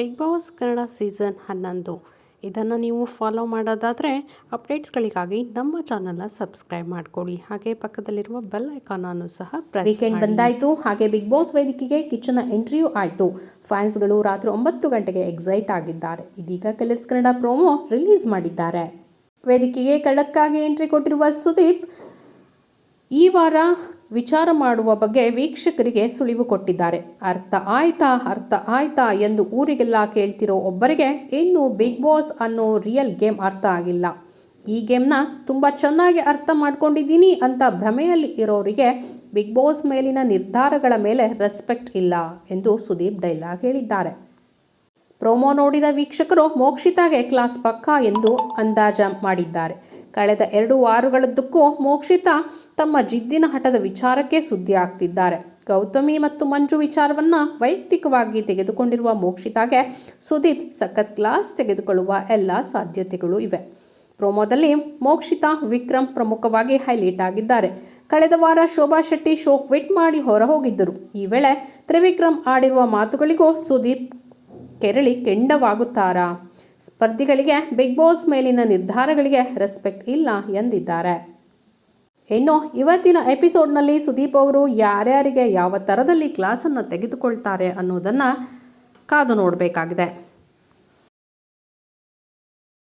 Big boss Kannada season ಹನ್ನೊಂದು. ಇದನ್ನು ನೀವು ಫಾಲೋ ಮಾಡೋದಾದರೆ ಅಪ್ಡೇಟ್ಸ್ಗಳಿಗಾಗಿ ನಮ್ಮ ಚಾನಲ್ನ ಸಬ್ಸ್ಕ್ರೈಬ್ ಮಾಡ್ಕೊಳ್ಳಿ. ಹಾಗೆ ಪಕ್ಕದಲ್ಲಿರುವ ಬೆಲ್ ಐಕಾನನ್ನು ಸಹ ಪ್ರೆಸ್ ವೀಕೆಂಡ್ ಬಂದಾಯಿತು. ಹಾಗೆ ಬಿಗ್ ಬಾಸ್ ವೇದಿಕೆಗೆ ಕಿಚ್ಚನ ಎಂಟ್ರಿಯೂ ಆಯಿತು. ಫ್ಯಾನ್ಸ್ಗಳು ರಾತ್ರಿ ಒಂಬತ್ತು ಗಂಟೆಗೆ ಎಕ್ಸೈಟ್ ಆಗಿದ್ದಾರೆ. ಇದೀಗ ಕಲರ್ಸ್ ಕನ್ನಡ ಪ್ರೋಮೋ ರಿಲೀಸ್ ಮಾಡಿದ್ದಾರೆ. ವೇದಿಕೆಗೆ ಕಡಕ್ಕಾಗಿ ಎಂಟ್ರಿ ಕೊಟ್ಟಿರುವ ಸುದೀಪ್ ಈ ವಾರ ವಿಚಾರ ಮಾಡುವ ಬಗ್ಗೆ ವೀಕ್ಷಕರಿಗೆ ಸುಳಿವು ಕೊಟ್ಟಿದ್ದಾರೆ. ಅರ್ಥ ಆಯ್ತಾ ಅರ್ಥ ಆಯ್ತಾ ಎಂದು ಊರಿಗೆಲ್ಲ ಕೇಳ್ತಿರೋ ಒಬ್ಬರಿಗೆ ಇನ್ನು ಬಿಗ್ ಬಾಸ್ ಅನ್ನೋ ರಿಯಲ್ ಗೇಮ್ ಅರ್ಥ ಆಗಿಲ್ಲ. ಈ ಗೇಮ್ನ ತುಂಬ ಚೆನ್ನಾಗಿ ಅರ್ಥ ಮಾಡ್ಕೊಂಡಿದ್ದೀನಿ ಅಂತ ಭ್ರಮೆಯಲ್ಲಿ ಇರೋರಿಗೆ ಬಿಗ್ ಬಾಸ್ ಮೇಲಿನ ನಿರ್ಧಾರಗಳ ಮೇಲೆ ರೆಸ್ಪೆಕ್ಟ್ ಇಲ್ಲ ಎಂದು ಸುದೀಪ್ ಡೈಲಾಗ್ ಹೇಳಿದ್ದಾರೆ. ಪ್ರೋಮೋ ನೋಡಿದ ವೀಕ್ಷಕರು ಮೋಕ್ಷಿತಾಗೆ ಕ್ಲಾಸ್ ಪಕ್ಕಾ ಎಂದು ಅಂದಾಜ ಮಾಡಿದ್ದಾರೆ. ಕಳೆದ ಎರಡು ವಾರಗಳದ್ದಕ್ಕೂ ಮೋಕ್ಷಿತಾ ತಮ್ಮ ಜಿದ್ದಿನ ಹಠದ ವಿಚಾರಕ್ಕೆ ಸುದ್ದಿ ಆಗ್ತಿದ್ದಾರೆ ಗೌತಮಿ ಮತ್ತು ಮಂಜು ವಿಚಾರವನ್ನ ವೈಯಕ್ತಿಕವಾಗಿ ತೆಗೆದುಕೊಂಡಿರುವ ಮೋಕ್ಷಿತಾಗೆ ಸುದೀಪ್ ಸಖತ್ ಕ್ಲಾಸ್ ತೆಗೆದುಕೊಳ್ಳುವ ಎಲ್ಲ ಸಾಧ್ಯತೆಗಳು ಇವೆ. ಪ್ರೋಮೋದಲ್ಲಿ ಮೋಕ್ಷಿತಾ ವಿಕ್ರಮ್ ಪ್ರಮುಖವಾಗಿ ಹೈಲೈಟ್ ಆಗಿದ್ದಾರೆ. ಕಳೆದ ವಾರ ಶೋಭಾ ಶೆಟ್ಟಿ ಶೋ ಕ್ವಿಟ್ ಮಾಡಿ ಹೊರ ಹೋಗಿದ್ದರು ಈ ವೇಳೆ ತ್ರಿವಿಕ್ರಮ್ ಆಡಿರುವ ಮಾತುಗಳಿಗೂ ಸುದೀಪ್ ಕೆರಳಿ ಕೆಂಡವಾಗುತ್ತಾರಾ? ಸ್ಪರ್ಧಿಗಳಿಗೆ ಬಿಗ್ ಬಾಸ್ ಮೇಲಿನ ನಿರ್ಧಾರಗಳಿಗೆ ರೆಸ್ಪೆಕ್ಟ್ ಇಲ್ಲ ಎಂದಿದ್ದಾರೆ. ಇನ್ನು ಇವತ್ತಿನ ಎಪಿಸೋಡ್ನಲ್ಲಿ ಸುದೀಪ್ ಅವರು ಯಾರ್ಯಾರಿಗೆ ಯಾವ ಥರದಲ್ಲಿ ಕ್ಲಾಸನ್ನು ತೆಗೆದುಕೊಳ್ತಾರೆ ಅನ್ನೋದನ್ನು ಕಾದು ನೋಡಬೇಕಾಗಿದೆ.